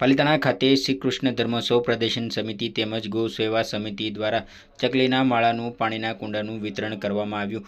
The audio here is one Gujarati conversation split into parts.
પાલિતાણા ખાતે શ્રી કૃષ્ણ ધર્મોત્સવ પ્રદર્શન સમિતિ તેમજ ગૌ સેવા સમિતિ દ્વારા ચકલીના માળાનું, પાણીના કુંડાનું વિતરણ કરવામાં આવ્યું.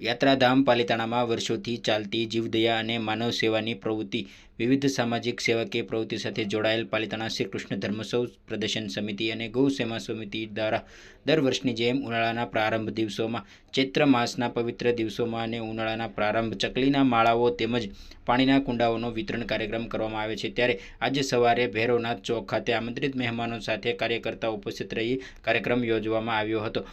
યાત્રાધામ પાલિતાણામાં વર્ષોથી ચાલતી જીવદયા અને માનવ સેવાની પ્રવૃત્તિ. વિવિધ સામાજિક સેવાકીય પ્રવૃત્તિ સાથે જોડાયેલ પાલિતાણા શ્રી કૃષ્ણ ધર્મોત્સવ પ્રદર્શન સમિતિ અને ગૌ સેવા સમિતિ દ્વારા દર વર્ષની જેમ ઉનાળાના પ્રારંભ દિવસોમાં, ચૈત્ર માસના પવિત્ર દિવસોમાં અને ઉનાળાના પ્રારંભ ચકલીના માળાઓ તેમજ પાણીના કુંડાઓનો વિતરણ કાર્યક્રમ કરવામાં આવે છે. ત્યારે આજે સવારે ભૈરવનાથ ચોક ખાતે આમંત્રિત મહેમાનો સાથે કાર્યકર્તા ઉપસ્થિત રહી કાર્યક્રમ યોજવામાં આવ્યો હતો.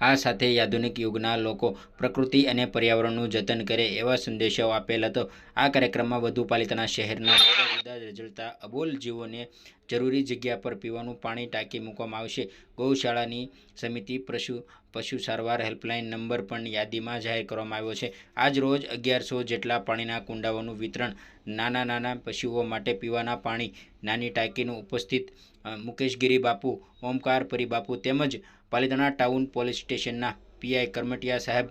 આ સાથે આધુનિક યુગના લોકો પ્રકૃતિ અને પર્યાવરણનું જતન કરે એવા સંદેશાઓ આપેલ હતો. આ કાર્યક્રમમાં વધુ પાલિતાના શહેરના જુદા રજળતા અબોલ જીવોને જરૂરી જગ્યા પર પીવાનું પાણી ટાંકી મૂકવામાં આવશે. ગૌશાળાની સમિતિ પશુ પશુ સારવાર હેલ્પલાઇન નંબર પણ યાદીમાં જાહેર કરવામાં આવ્યો છે. આજ રોજ અગિયારસો જેટલા પાણીના કુંડાઓનું વિતરણ નાના નાના પશુઓ માટે પીવાના પાણી, નાની ટાંકીનું ઉપસ્થિત મુકેશગીરી બાપુ, ઓમકાર પરી બાપુ તેમજ પાલિતાણા ટાઉન પોલીસ સ્ટેશનના પીઆઈ કરમટિયા સાહેબ,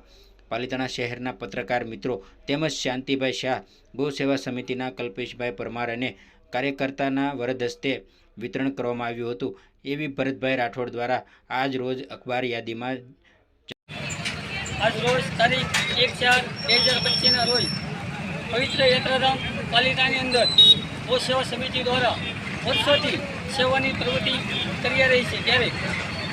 પાલિતાણા શહેરના પત્રકાર મિત્રો તેમજ શાંતિભાઈ શાહ, ગૌ સેવા સમિતિના કલ્પેશભાઈ પરમાર અને કાર્યકર્તાના વરદ હસ્તે વિતરણ કરવામાં આવ્યું હતું. એવી ભરતભાઈ રાઠોડ દ્વારા આજ રોજ અખબાર યાદીમાં આજ રોજ તારીખ એક ચાર બે હજાર પચીસના રોજ પવિત્ર યાત્રાધામ પાલિતાની અંદર ગૌ સેવા સમિતિ દ્વારા વર્ષોથી સેવાની પ્રવૃત્તિ કરી રહી છે. ત્યારે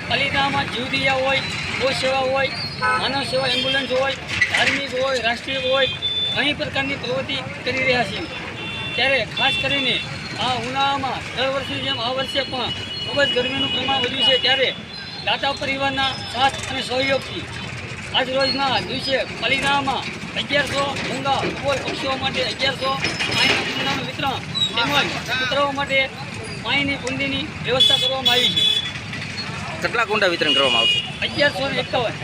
પાલિતાણામાં જીવદિયા હોય ગૌ સેવા હોય, માનવ સેવા એમ્બ્યુલન્સ હોય, ધાર્મિક હોય, રાષ્ટ્રીય હોય, ઘણી પ્રકારની પ્રવૃત્તિ કરી રહ્યા છીએ ત્યારે ખાસ કરીને આ ઉનાળામાં દર વર્ષની જેમ આ વર્ષે પણ ખૂબ જ ગરમીનું પ્રમાણ વધ્યું છે. ત્યારે દાતા પરિવારના સાથ અને સહયોગથી આજ રોજના દિવસે પાલિતાણામાં અગિયારસો ડુંગા ઉપર પક્ષીઓ માટે અગિયારસો પાણીના કુંડાનું વિતરણ તેમજ કૂતરાઓ માટે પાણીની કુંડીની વ્યવસ્થા કરવામાં આવી છે. કેટલા કુંડા વિતરણ કરવામાં આવશે? અગિયારસો એકાવન.